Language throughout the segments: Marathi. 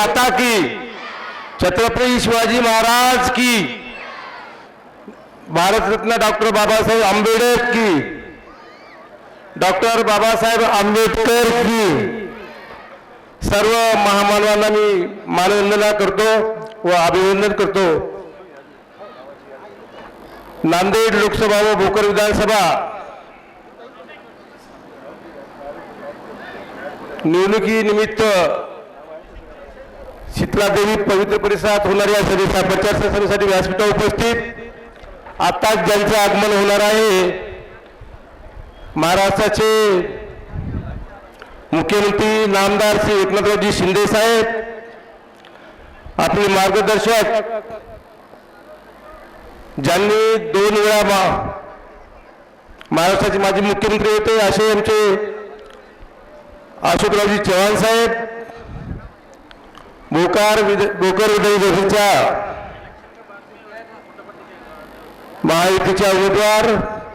माता की छत्रपती शिवाजी महाराज की भारतरत्न डॉक्टर बाबासाहेब आंबेडकर की डॉक्टर बाबासाहेब आंबेडकर की. सर्व महामानवांना मी मानवंदना करतो व अभिनंदन करतो. नांदेड लोकसभा व भोकर विधानसभा. निवडणुकीनिमित्त शीतलादेवी पवित्र परिसरात होणाऱ्या सभेचा प्रचार सभेसाठी व्यासपीठा उपस्थित. आताच ज्यांचे आगमन होणार आहे महाराष्ट्राचे मुख्यमंत्री नामदार श्री एकनाथरावजी शिंदे साहेब आपले मार्गदर्शक ज्यांनी दोन वेळा मा महाराष्ट्राचे माजी मुख्यमंत्री होते असे आमचे अशोकरावजी चव्हाण साहेब बोकार विध बोकर विधानसभेच्या महायुतीच्या उमेदवार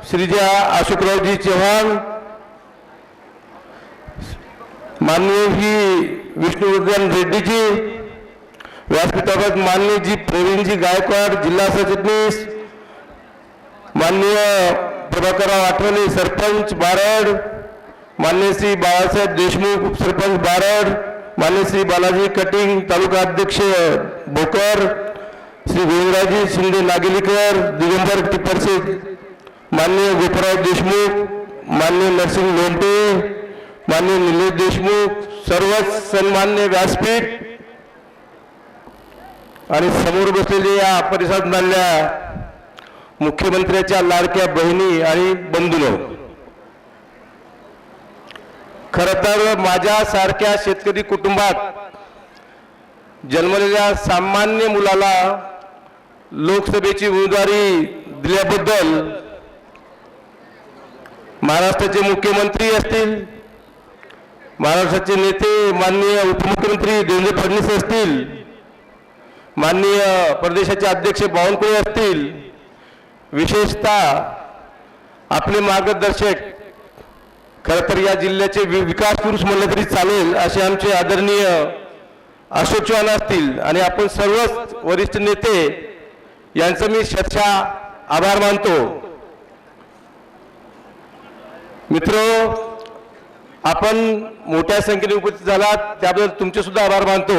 श्रीजा अशोकरावजी चव्हाण. माननीय ही विष्णुवर्धन रेड्डीजी. व्यासपीठावर माननीय जी प्रवीणजी गायकवाड जिल्हा सरचिटणीस. माननीय प्रभाकरराव आठवले सरपंच बारड. मान्य श्री बाळासाहेब देशमुख सरपंच बारड. मान्य श्री बालाजी कटिंग तालुका अध्यक्ष भोकर श्री गोविंदराजी शिंदे नागेलीकर दिगंबर टिप्परसे मान्य गोपराव देशमुख मान्य नरसिंह लोमटे मान्य निलेश देशमुख सर्वच सन्मान्य व्यासपीठ आणि समोर बसलेले या परिसरात मानल्या मुख्यमंत्र्याच्या लाडक्या बहिणी आणि बंधुलो खर तर माझ्यासारख्या शेतकरी कुटुंबात जन्मलेल्या सामान्य मुलाला लोकसभेची उमेदवारी दिल्याबद्दल महाराष्ट्राचे मुख्यमंत्री असतील महाराष्ट्राचे नेते माननीय उपमुख्यमंत्री देवेंद्र फडणवीस असतील माननीय प्रदेशाचे अध्यक्ष बावनकुळे असतील विशेषतः आपले मार्गदर्शक खरं तर या जिल्ह्याचे वि विकास पुरुष म्हणलं तरी चालेल असे आमचे आदरणीय अशोक चव्हाण असतील आणि आपण सर्वच वरिष्ठ नेते यांचं मी शतशा आभार मानतो. मित्र आपण मोठ्या संख्येने उपस्थित झालात त्याबद्दल तुमचे सुद्धा आभार मानतो.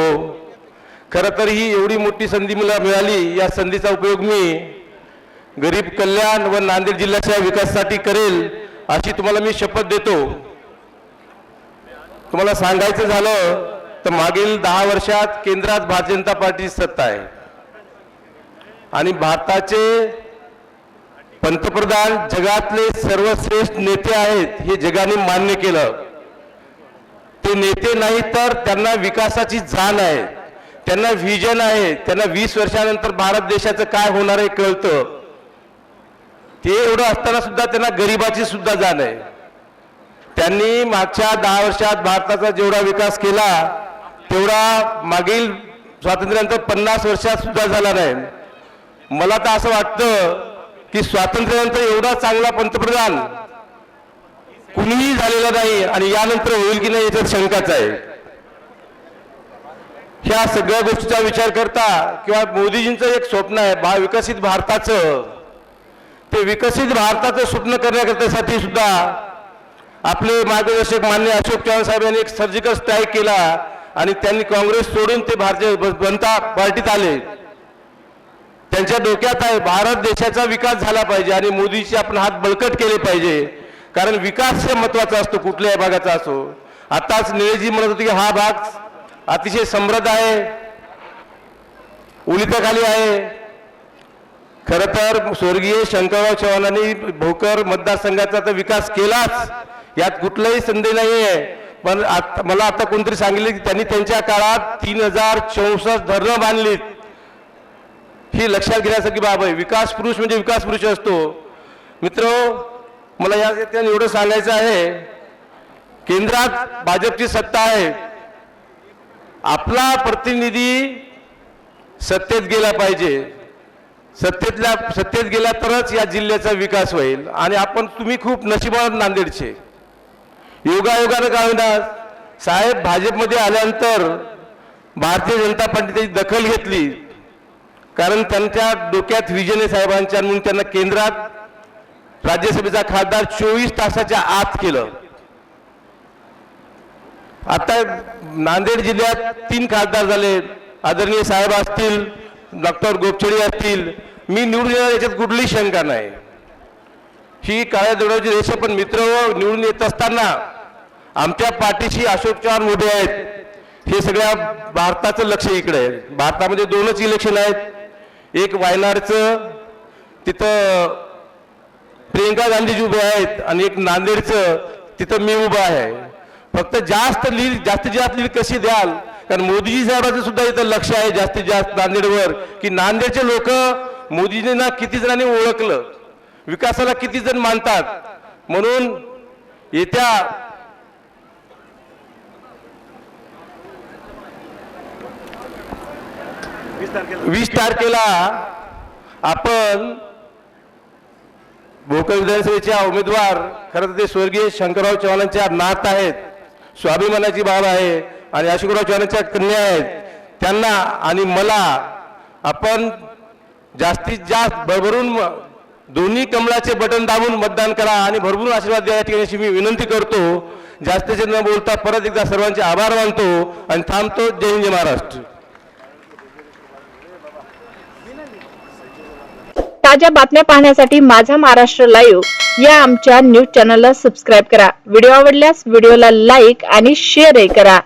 खरं तर ही एवढी मोठी संधी मला मिळाली या संधीचा उपयोग मी गरीब कल्याण व नांदेड जिल्ह्याच्या विकासासाठी करेल. अशी तुम्हाला मी शपथ देतो. तुम्हाला सांगायचं झालं तर मागील दहा वर्षात केंद्रात भारतीय जनता पार्टीची सत्ता आहे. आणि भारताचे पंतप्रधान जगातले सर्वश्रेष्ठ नेते आहेत हे जगाने मान्य केलं. ते नेते नाही तर त्यांना विकासाची जाण आहे. त्यांना व्हिजन आहे. त्यांना वीस वर्षानंतर भारत देशाचं काय होणार आहे कळतं. ते एवढं असताना सुद्धा त्यांना गरिबाची सुद्धा जाण आहे. त्यांनी मागच्या दहा वर्षात भारताचा जेवढा विकास केला तेवढा मागील स्वातंत्र्यानंतर पन्नास वर्षात सुद्धा झाला नाही. मला तर असं वाटतं की स्वातंत्र्यानंतर एवढा चांगला पंतप्रधान कुणीही झालेला नाही आणि यानंतर होईल की नाही याच्यात शंकाच आहे. ह्या सगळ्या गोष्टीचा विचार करता किंवा मोदीजींचं एक स्वप्न आहे भा विकसित भारताचं ते विकसित भारताचं स्वप्न करण्याकरतासाठी सुद्धा आपले मार्गदर्शक मान्य अशोक चव्हाण साहेब यांनी एक सर्जिकल स्ट्राईक केला आणि त्यांनी काँग्रेस सोडून ते भारतीय जनता पार्टीत आले. त्यांच्या डोक्यात आहे भारत देशाचा विकास झाला पाहिजे आणि मोदीचे आपण हात बळकट केले पाहिजे. कारण विकास हे महत्त्वाचा असतो कुठल्याही भागाचा असो. आताच निळेजी म्हणत होते की हा भाग अतिशय समृद्ध आहे उलिताखाली आहे. खरं तर स्वर्गीय शंकरराव चव्हाणांनी भोकर मतदारसंघाचा तर विकास केलाच. यात कुठलाही संधी नाही आहे पण आत- मला आता कोणतरी सांगितले की त्यांनी त्यांच्या काळात तीन हजार चौसष्ट धरणं बांधलीत. ही लक्षात घेण्यासारखी बाब आहे. विकास पुरुष म्हणजे विकास पुरुष असतो. मित्र मला या एवढं सांगायचं आहे केंद्रात भाजपची सत्ता आहे. आपला प्रतिनिधी सत्तेत गेला पाहिजे. सत्तेतल्या सत्तेत गेला तरच या जिल्ह्याचा विकास होईल. आणि आपण तुम्ही खूप नशिबान नांदेडचे. योगायोगानं काय होणार साहेब भाजपमध्ये आल्यानंतर भारतीय जनता पार्टीची दखल घेतली. कारण त्यांच्या डोक्यात विजय आहे साहेबांच्या म्हणून त्यांना केंद्रात राज्यसभेचा खासदार चोवीस तासाच्या आत केलं. आता नांदेड जिल्ह्यात तीन खासदार झाले. आदरणीय साहेब असतील डॉक्टर गोपछडी असतील मी निवडून येणार याच्यात कुठलीही शंका नाही. ही काळ्या दगडाची रेष पण मित्र निवडून येत असताना आमच्या पाठीशी अशोक चव्हाण उभे आहेत. हे सगळ्या भारताचं लक्ष इकडे आहे. भारतामध्ये दोनच इलेक्शन आहेत. एक वायनाडचं तिथं प्रियंका गांधीजी उभे आहेत आणि एक नांदेडचं तिथं मी उभा आहे. फक्त जास्त लीड जास्तीत जास्त लीड कशी द्याल कारण मोदीजी साहेबांचं सुद्धा इथं लक्ष आहे जास्तीत जास्त नांदेडवर की नांदेडचे लोक मोदीजींना किती जणांनी ओळखलं विकासाला किती जण मानतात. म्हणून येत्या वीस तारखेला आपण भोकर विधानसभेच्या उमेदवार खरं तर ते स्वर्गीय शंकरराव चव्हाणांच्या नात आहेत. स्वाभिमानाची बाब आहे. आणि अशोकराव चव्हाणांच्या कन्या आहेत त्यांना आणि मला आपण जास्तीत जास्त भरभरून दोन्ही कमळाचे बटन दाबून मतदान करा आणि भरभरून आशीर्वाद द्या या ठिकाणी अशी मी विनंती करतो. जास्तीचे न बोलता परत एकदा सर्वांचे आभार मानतो आणि थांबतो. जय हिंद महाराष्ट्र. ताज्या बातम्या पाहण्यासाठी माझा महाराष्ट्र लाईव्ह या आमच्या न्यूज चॅनलला सबस्क्राईब करा. व्हिडिओ आवडल्यास व्हिडिओला लाईक आणि शेअरही करा.